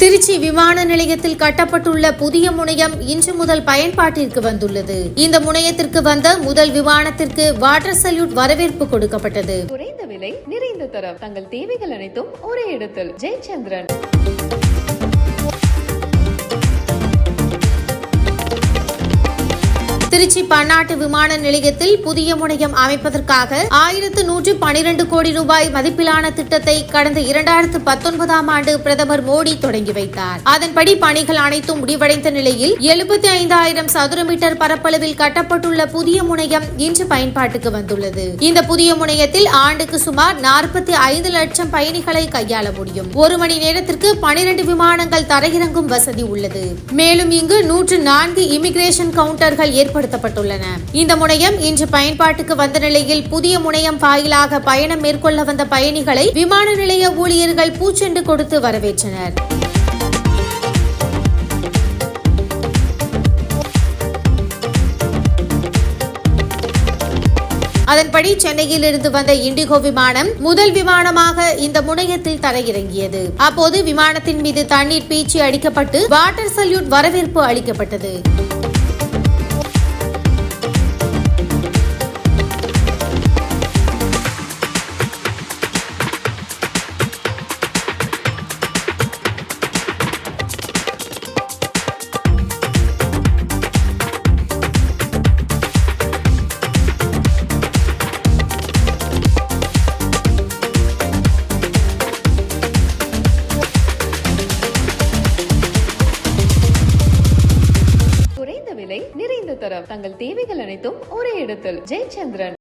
திருச்சி விமான நிலையத்தில் கட்டப்பட்டுள்ள புதிய முனையம் இன்று முதல் பயன்பாட்டிற்கு வந்துள்ளது. இந்த முனையத்திற்கு வந்த முதல் விமானத்திற்கு வாட்டர் சல்யூட் வரவேற்பு கொடுக்கப்பட்டது. குறைந்த விலை நிறைந்த தரம். தங்கள் தேவைகள் அனைத்தும் ஒரே இடத்தில். ஜெயச்சந்திரன். திருச்சி பன்னாட்டு விமான நிலையத்தில் புதிய முனையம் அமைப்பதற்காக ஆயிரத்து நூற்று பனிரெண்டு கோடி ரூபாய் மதிப்பிலான திட்டத்தை கடந்த இரண்டாயிரத்து பத்தொன்பதாம் ஆண்டு பிரதமர் மோடி தொடங்கி வைத்தார். அதன்படி பணிகள் அனைத்தும் முடிவடைந்த நிலையில் எழுபத்தி ஐந்தாயிரம் சதுர மீட்டர் பரப்பளவில் கட்டப்பட்டுள்ள புதிய முனையம் இன்று பயன்பாட்டுக்கு வந்துள்ளது. இந்த புதிய முனையத்தில் ஆண்டுக்கு சுமார் நாற்பத்தி ஐந்து லட்சம் பயணிகளை கையாள முடியும். ஒரு மணி நேரத்திற்கு பனிரெண்டு விமானங்கள் தரையிறங்கும் வசதி உள்ளது. மேலும் இங்கு நூற்று நான்கு இமிகிரேஷன் கவுண்டர்கள் ஏற்படுத்த ஏற்படுத்தப்பட்டுள்ளன இந்த முனையம் இன்று பயன்பாட்டுக்கு வந்த நிலையில் புதிய முனையம் வாயிலாக பயணம் மேற்கொள்ள வந்த பயணிகளை விமான நிலைய ஊழியர்கள் பூச்செண்டு கொடுத்து வரவேற்றனர். அதன்படி சென்னையில் இருந்து வந்த இண்டிகோ விமானம் முதல் விமானமாக இந்த முனையத்தில் தரையிறங்கியது. அப்போது விமானத்தின் மீது தண்ணீர் பீச்சி அடிக்கப்பட்டு வாட்டர் சல்யூட் வரவேற்பு அளிக்கப்பட்டது. தரம் தங்கள் தேவைகள் அனைத்தும் ஒரே இடத்தில். ஜெயச்சந்திரன்.